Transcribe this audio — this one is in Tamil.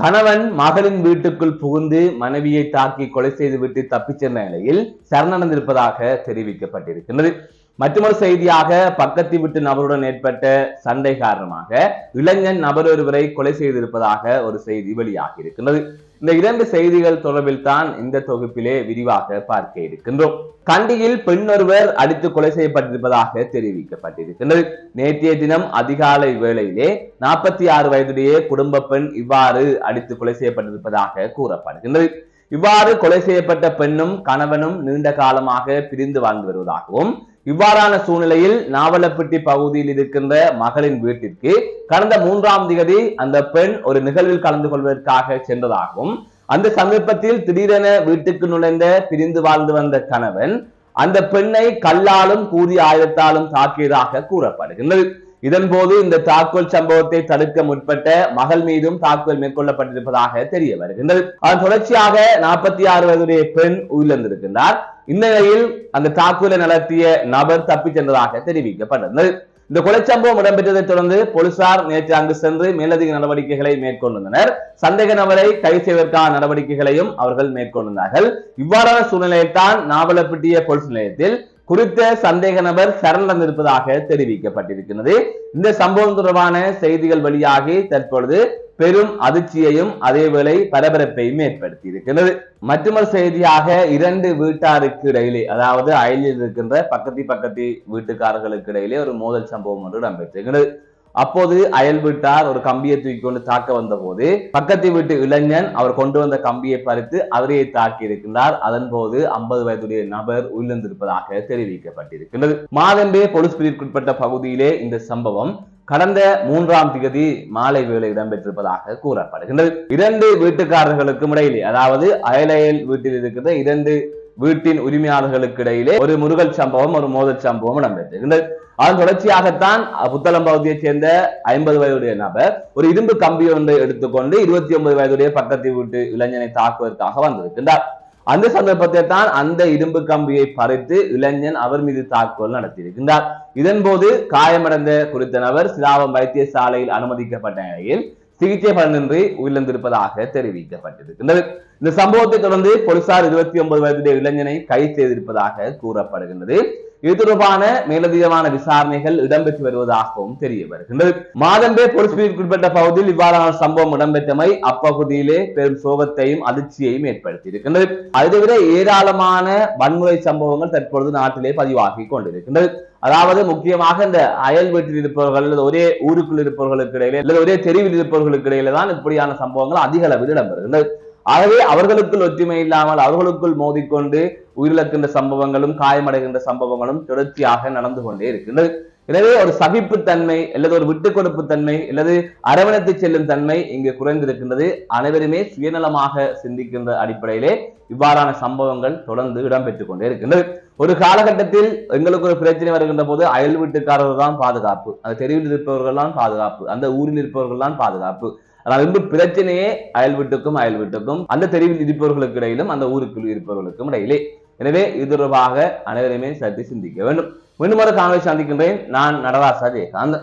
கணவன் மகளின் வீட்டுக்குள் புகுந்து மனைவியை தாக்கி கொலை செய்துவிட்டு தப்பிச் சென்ற நிலையில் சரணடைந்திருப்பதாக தெரிவிக்கப்பட்டிருக்கின்றது. மற்றொரு செய்தியாக பக்கத்து வீட்டு நபருடன் ஏற்பட்ட சண்டை காரணமாக இளைஞன் நபர் ஒருவரை கொலை செய்திருப்பதாக ஒரு செய்தி வெளியாகி இருக்கின்றது. இந்த இரண்டு செய்திகள் தொடர்பில் தான் இந்த தொகுப்பிலே விரிவாக பார்க்க இருக்கின்றோம். கண்டியில் பெண் ஒருவர் அடித்து கொலை செய்யப்பட்டிருப்பதாக தெரிவிக்கப்பட்டிருக்கின்றது. நேற்றைய தினம் அதிகாலை வேளையிலே நாற்பத்தி ஆறு வயதுடைய குடும்ப பெண் இவ்வாறு அடித்து கொலை செய்யப்பட்டிருப்பதாக கூறப்படுகின்றது. இவ்வாறு கொலை செய்யப்பட்ட பெண்ணும் கணவனும் நீண்ட காலமாக பிரிந்து வாழ்ந்து வருவதாகவும் இவ்வாறான சூழ்நிலையில் நாவலப்பட்டி பகுதியில் இருக்கின்ற மகளின் வீட்டிற்கு கடந்த மூன்றாம் திகதி அந்த பெண் ஒரு நிகழ்வில் கலந்து கொள்வதற்காக சென்றதாகவும் அந்த சமீபத்தில் திடீரென வீட்டுக்கு நுழைந்த பிரிந்து வாழ்ந்து வந்த கணவன் அந்த பெண்ணை கல்லாலும் கூறி ஆயுதத்தாலும் தாக்கியதாக கூறப்படுகின்றது. இதன்போது இந்த தாக்குதல் சம்பவத்தை தடுக்க முற்பட்ட மகள் மீதும் தாக்குதல் மேற்கொள்ளப்பட்டிருப்பதாக தெரிய வருகின்றது. அதன் தொடர்ச்சியாக நாற்பத்தி ஆறு வயதுடைய பெண் உயிரிழந்திருக்கின்றார். இந்த நிலையில் அந்த தாக்குதலை நடத்திய நபர் தப்பிச் சென்றதாக தெரிவிக்கப்பட்டிருந்தது. இந்த கொலைச்சம்பவம் இடம்பெற்றதைத் தொடர்ந்து போலீசார் நேற்று அங்கு சென்று மேலதிக நடவடிக்கைகளை மேற்கொண்டிருந்தனர். சந்தேக நபரை கைது செய்வதற்கான நடவடிக்கைகளையும் அவர்கள் மேற்கொண்டிருந்தார்கள். இவ்வாறான சூழ்நிலையைத்தான் நாவலப்பட்டிய போலீஸ் நிலையத்தில் குறித்த சந்தேக நபர் சரணடைந்திருப்பதாக தெரிவிக்கப்பட்டிருக்கிறது. இந்த சம்பவம் தொடர்பான செய்திகள் வெளியாகி தற்பொழுது பெரும் அதிர்ச்சியையும் அதேவேளை பரபரப்பையும் ஏற்படுத்தி இருக்கிறது மற்றொரு செய்தியாக இரண்டு வீட்டாருக்கு இடையிலே அதாவது அயலில் இருக்கின்ற பக்கத்தி பக்கத்தி வீட்டுக்காரர்களுக்கு இடையிலே ஒரு மோதல் சம்பவம் ஒன்று இடம்பெற்றிருக்கிறது. அப்போது அயல் வீட்டார் ஒரு கம்பியை தூக்கி கொண்டு தாக்க வந்த போது பக்கத்து வீட்டு இளைஞன் அவர் கொண்டு வந்த கம்பியை பறித்து அவரையே தாக்கி இருக்கின்றார். அதன் போது ஐம்பது வயதுடைய நபர் உயிரிழந்திருப்பதாக தெரிவிக்கப்பட்டிருக்கிறது மாதம்பே போலீஸ் பிரிவுக்குட்பட்ட பகுதியிலே இந்த சம்பவம் கடந்த மூன்றாம் திகதி மாலை வேலை இடம்பெற்றிருப்பதாக கூறப்படுகின்றது. இரண்டு வீட்டுக்காரர்களுக்கும் இடையிலே அதாவது அயலயல் வீட்டில் இருக்கிற இரண்டு வீட்டின் உரிமையாளர்களுக்கு இடையிலே ஒரு முருகல் சம்பவம் ஒரு மோதல் சம்பவம் இடம்பெற்றிருக்கின்றது. அதன் தொடர்ச்சியாகத்தான் புத்தளம் பகுதியைச் சேர்ந்த ஐம்பது வயதுடைய நபர் ஒரு இரும்பு கம்பி ஒன்றை எடுத்துக்கொண்டு இருபத்தி ஒன்பது வயதுடைய பக்கத்து வீட்டு இளைஞனை தாக்குவதற்காக வந்திருக்கின்றார். அந்த சந்தர்ப்பத்தை தான் அந்த இரும்பு கம்பியை பறித்து இளைஞன் அவர் மீது தாக்குதல் நடத்தியிருக்கின்றார். இதன் போது காயமடைந்த குறித்த நபர் சிலாவம் வைத்தியசாலையில் அனுமதிக்கப்பட்ட நிலையில் சிகிச்சை பலனின்றி உயிரிழந்திருப்பதாக தெரிவிக்கப்பட்டிருக்கின்றது. இந்த சம்பவத்தை தொடர்ந்து போலீசார் இருபத்தி ஒன்பது வயதுடைய இளைஞனை கைது செய்திருப்பதாக கூறப்படுகின்றது. இது தொடர்பான மேலதிகமான விசாரணைகள் இடம்பெற்று வருவதாகவும் தெரிய வருகின்றது. மாதம்பே போலீஸ் பிரிவுக்குட்பட்ட பகுதியில் இவ்வாறான சம்பவம் இடம்பெற்றமை அப்பகுதியிலே பெரும் சோகத்தையும் அதிர்ச்சியையும் ஏற்படுத்தி இருக்கின்றது அதை ஏராளமான வன்முறை சம்பவங்கள் தற்பொழுது நாட்டிலே பதிவாகி கொண்டிருக்கின்றது. அதாவது முக்கியமாக இந்த அயல் வீட்டில் இருப்பவர்கள் அல்லது ஒரே ஊருக்குள் இருப்பவர்களுக்கு இடையிலே அல்லது ஒரே தெருவில் இருப்பவர்களுக்கு இடையில தான் இப்படியான சம்பவங்கள் அதிக அளவில் இடம்பெறுகின்றது. ஆகவே அவர்களுக்குள் ஒற்றுமை இல்லாமல் அவர்களுக்குள் மோதிக்கொண்டு உயிரிழக்கின்ற சம்பவங்களும் காயமடைகின்ற சம்பவங்களும் தொடர்ச்சியாக நடந்து கொண்டே இருக்கின்றது. எனவே ஒரு சகிப்புத்தன்மை அல்லது ஒரு விட்டு கொடுப்பு தன்மை அல்லது அரவணைத்து செல்லும் தன்மை இங்கு குறைந்திருக்கின்றது. அனைவருமே சுயநலமாக சிந்திக்கின்ற அடிப்படையிலே இவ்வாறான சம்பவங்கள் தொடர்ந்து இடம்பெற்றுக் கொண்டே இருக்கின்றது. ஒரு காலகட்டத்தில் எங்களுக்கு ஒரு பிரச்சனை வருகின்ற போது அயல் வீட்டுக்காரர்கள் தான் பாதுகாப்பு. அந்த தெருவில் இருப்பவர்கள் தான் பாதுகாப்பு. அந்த ஊரில் இருப்பவர்கள் தான் பாதுகாப்பு. ஆனால் இன்று பிரச்சனையே அயல் வீட்டுக்கும் அயல் வீட்டுக்கும் அந்த தெருவில் இருப்பவர்களுக்கு இடையிலும் அந்த ஊருக்குள் இருப்பவர்களுக்கும் இடையிலே எனவே இது தொடர்பாக அனைவருமே சற்று சிந்திக்க வேண்டும். மீண்டும் ஒரு காணொலி சந்திக்கின்றேன். நான் நடராசா ஜெயகாந்த்